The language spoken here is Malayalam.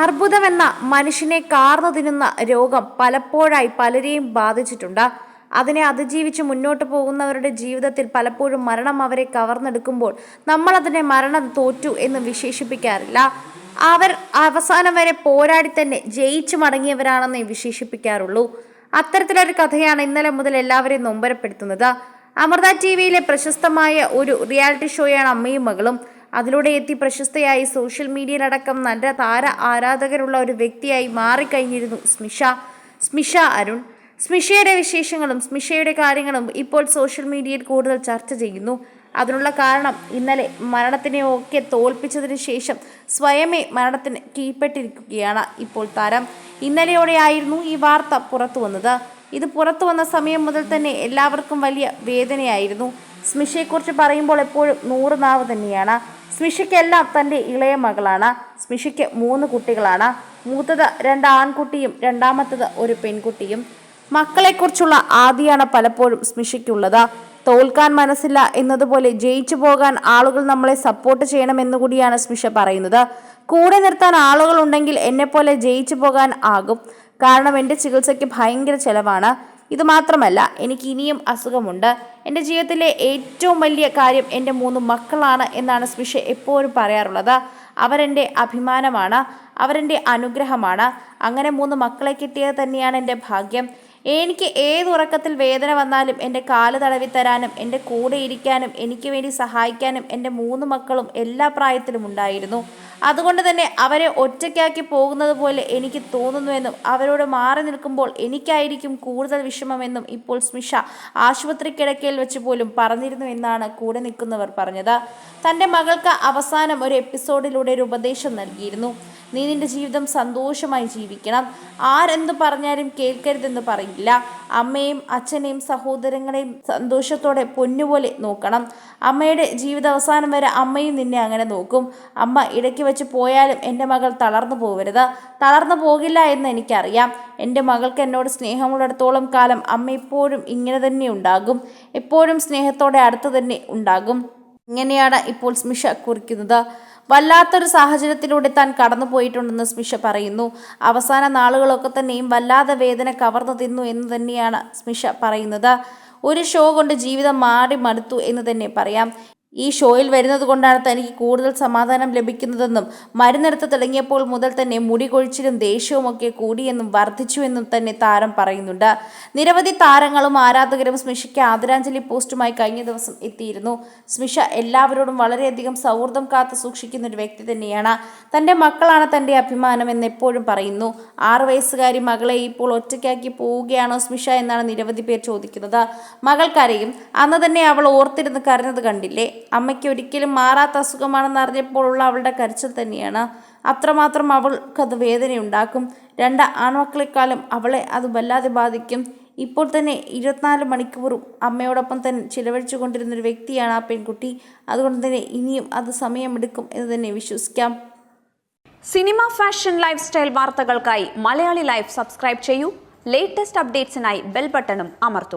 അർബുദമെന്ന മനുഷ്യനെ കാർന്നു തിന്നുന്ന രോഗം പലപ്പോഴായി പലരെയും ബാധിച്ചിട്ടുണ്ട്. അതിനെ അതിജീവിച്ച് മുന്നോട്ട് പോകുന്നവരുടെ ജീവിതത്തിൽ പലപ്പോഴും മരണം അവരെ കവർന്നെടുക്കുമ്പോൾ നമ്മൾ അതിനെ മരണം തോറ്റു എന്ന് വിശേഷിപ്പിക്കാറില്ല. അവർ അവസാനം വരെ പോരാടി തന്നെ ജയിച്ചു മടങ്ങിയവരാണെന്നേ വിശേഷിപ്പിക്കാറുള്ളൂ. അത്തരത്തിലൊരു കഥയാണ് ഇന്നലെ മുതൽ എല്ലാവരെയും നൊമ്പരപ്പെടുത്തുന്നത്. അമൃത ടി വിയിലെ പ്രശസ്തമായ ഒരു റിയാലിറ്റി ഷോയാണ് അമ്മയും മകളും. അതിലൂടെ എത്തി പ്രശസ്തയായി സോഷ്യൽ മീഡിയയിലടക്കം നല്ല താര ആരാധകരുള്ള ഒരു വ്യക്തിയായി മാറിക്കഴിഞ്ഞിരുന്നു സ്മിഷ. സ്മിഷ അരുൺ. സ്മിഷയുടെ വിശേഷങ്ങളും സ്മിഷയുടെ കാര്യങ്ങളും ഇപ്പോൾ സോഷ്യൽ മീഡിയയിൽ കൂടുതൽ ചർച്ച ചെയ്യുന്നു. അതിനുള്ള കാരണം ഇന്നലെ മരണത്തിനെ ഒക്കെ തോൽപ്പിച്ചതിന് ശേഷം സ്വയമേ മരണത്തിന് കീഴ്പ്പെട്ടിരിക്കുകയാണ് ഇപ്പോൾ താരം. ഇന്നലെയോടെയായിരുന്നു ഈ വാർത്ത പുറത്തു വന്നത്. ഇത് പുറത്തു വന്ന സമയം മുതൽ തന്നെ എല്ലാവർക്കും വലിയ വേദനയായിരുന്നു. സ്മിഷയെക്കുറിച്ച് പറയുമ്പോൾ എപ്പോഴും നൂറ് നാവ് തന്നെയാണ്. സ്മിഷയ്ക്കെല്ലാം തന്റെ ഇളയ മകളാണ്. സ്മിഷയ്ക്ക് മൂന്ന് കുട്ടികളാണ്. മൂത്തത് രണ്ട് ആൺകുട്ടിയും രണ്ടാമത്തത് ഒരു പെൺകുട്ടിയും. മക്കളെക്കുറിച്ചുള്ള ആദിയാണ് പലപ്പോഴും സ്മിഷയ്ക്കുള്ളത്. തോൽക്കാൻ മനസ്സില്ല എന്നതുപോലെ ജയിച്ചു പോകാൻ ആളുകൾ നമ്മളെ സപ്പോർട്ട് ചെയ്യണമെന്നുകൂടിയാണ് സ്മിഷ പറയുന്നത്. കൂടെ നിർത്താൻ ആളുകൾ ഉണ്ടെങ്കിൽ എന്നെപ്പോലെ ജയിച്ചു പോകാൻ ആകും. കാരണം എന്റെ ചികിത്സയ്ക്ക് ഭയങ്കര ചെലവാണ്. ഇത് മാത്രമല്ല എനിക്ക് ഇനിയും അസുഖമുണ്ട്. എന്റെ ജീവിതത്തിലെ ഏറ്റവും വലിയ കാര്യം എന്റെ മൂന്ന് മക്കളാണ് എന്നാണ് സ്മിഷ എപ്പോഴും പറയാറുള്ളത്. അവരെന്റെ അഭിമാനമാണ് അവരെന്റെ അനുഗ്രഹമാണ്. അങ്ങനെ മൂന്ന് മക്കളെ കിട്ടിയത് തന്നെയാണ് എന്റെ ഭാഗ്യം. എനിക്ക് ഏത് ഉറക്കത്തിൽ വേദന വന്നാലും എന്റെ കാൽ തടവി തരാനും എന്റെ കൂടെ ഇരിക്കാനും എനിക്ക് വേണ്ടി സഹായിക്കാനും എന്റെ മൂന്ന് മക്കളും എല്ലാ പ്രായത്തിലും ഉണ്ടായിരുന്നു. അതുകൊണ്ട് തന്നെ അവരെ ഒറ്റയ്ക്കാക്കി പോകുന്നത് പോലെ എനിക്ക് തോന്നുന്നുവെന്നും അവരോട് മാറി നിൽക്കുമ്പോൾ എനിക്കായിരിക്കും കൂടുതൽ വിഷമമെന്നും ഇപ്പോൾ സ്മിഷ ആശുപത്രി കിടക്കയിൽ വെച്ച് പോലും പറഞ്ഞിരുന്നു എന്നാണ് കൂടെ നിൽക്കുന്നവർ പറഞ്ഞത്. തന്റെ മകൾക്ക് അവസാനം ഒരു എപ്പിസോഡിലൂടെ ഒരു ഉപദേശം നൽകിയിരുന്നു. നീ നിന്റെ ജീവിതം സന്തോഷമായി ജീവിക്കണം. ആരെന്ത് പറഞ്ഞാലും കേൾക്കരുതെന്ന് പറയില്ല. അമ്മയും അച്ഛനെയും സഹോദരങ്ങളെയും സന്തോഷത്തോടെ പൊന്നുപോലെ നോക്കണം. അമ്മയുടെ ജീവിത അവസാനം വരെ അമ്മയും നിന്നെ അങ്ങനെ നോക്കും. അമ്മ ഇടയ്ക്ക് വെച്ച് പോയാലും എന്റെ മകൾ തളർന്നു പോകരുത് തളർന്നു പോകില്ല എന്ന് എനിക്കറിയാം. എന്റെ മകൾക്ക് എന്നോട് സ്നേഹമുള്ളിടത്തോളം കാലം അമ്മ എപ്പോഴും ഇങ്ങനെ തന്നെ ഉണ്ടാകും. എപ്പോഴും സ്നേഹത്തോടെ അടുത്ത് തന്നെ ഉണ്ടാകും. ഇങ്ങനെയാണ് ഇപ്പോൾ സ്മിഷ കുറിക്കുന്നത്. വല്ലാത്തൊരു സാഹചര്യത്തിലൂടെ താൻ കടന്നുപോയിട്ടുണ്ടെന്ന് സ്മിഷ പറയുന്നു. അവസാന നാളുകളൊക്കെ തന്നെയും വല്ലാതെ വേദന കവർന്നു തിന്നു എന്ന് തന്നെയാണ് സ്മിഷ പറയുന്നത്. ഒരു ഷോ കൊണ്ട് ജീവിതം മാറി മടുത്തു എന്ന് തന്നെ പറയാം. ഈ ഷോയിൽ വരുന്നത് കൊണ്ടാണ് തനിക്ക് കൂടുതൽ സമാധാനം ലഭിക്കുന്നതെന്നും മരുന്നെടുത്ത് തുടങ്ങിയപ്പോൾ മുതൽ തന്നെ മുടി കൊഴിച്ചിലും ദേഷ്യവുമൊക്കെ കൂടിയെന്നും വർദ്ധിച്ചുവെന്നും തന്നെ താരം പറയുന്നുണ്ട്. നിരവധി താരങ്ങളും ആരാധകരും സ്മിഷയ്ക്ക് ആദരാഞ്ജലി പോസ്റ്റുമായി കഴിഞ്ഞ ദിവസം എത്തിയിരുന്നു. സ്മിഷ എല്ലാവരോടും വളരെയധികം സൗഹൃദം കാത്തു സൂക്ഷിക്കുന്ന ഒരു വ്യക്തി തന്നെയാണ്. തന്റെ മക്കളാണ് തന്റെ അഭിമാനം എന്ന് എപ്പോഴും പറയുന്നു. ആറ് വയസ്സുകാരി മകളെ ഇപ്പോൾ ഒറ്റയ്ക്കാക്കി പോവുകയാണോ സ്മിഷ എന്നാണ് നിരവധി പേർ ചോദിക്കുന്നത്. മകൾക്കരയും അന്ന് തന്നെ അവൾ ഓർത്തിരുന്ന് കരഞ്ഞത് കണ്ടില്ലേ? അമ്മയ്ക്ക് ഒരിക്കലും മാറാത്ത അസുഖമാണെന്ന് അറിഞ്ഞപ്പോഴുള്ള അവളുടെ കരച്ചിൽ തന്നെയാണ്. അത്രമാത്രം അവൾക്കത് വേദനയുണ്ടാക്കും. രണ്ട് ആൺമക്കളെക്കാളും അവളെ അത് വല്ലാതെ ബാധിക്കും. ഇപ്പോൾ തന്നെ ഇരുപത്തിനാല് മണിക്കൂറും അമ്മയോടൊപ്പം തന്നെ ചിലവഴിച്ചു കൊണ്ടിരുന്ന ഒരു വ്യക്തിയാണ് ആ പെൺകുട്ടി. അതുകൊണ്ട് തന്നെ ഇനിയും അത് സമയമെടുക്കും എന്ന് തന്നെ വിശ്വസിക്കാം. സിനിമ ഫാഷൻ ലൈഫ് സ്റ്റൈൽ വാർത്തകൾക്കായി മലയാളി ലൈഫ് സബ്സ്ക്രൈബ് ചെയ്യൂ. ലേറ്റസ്റ്റ് അപ്ഡേറ്റ്സിനായി ബെൽ ബട്ടണും അമർത്തും.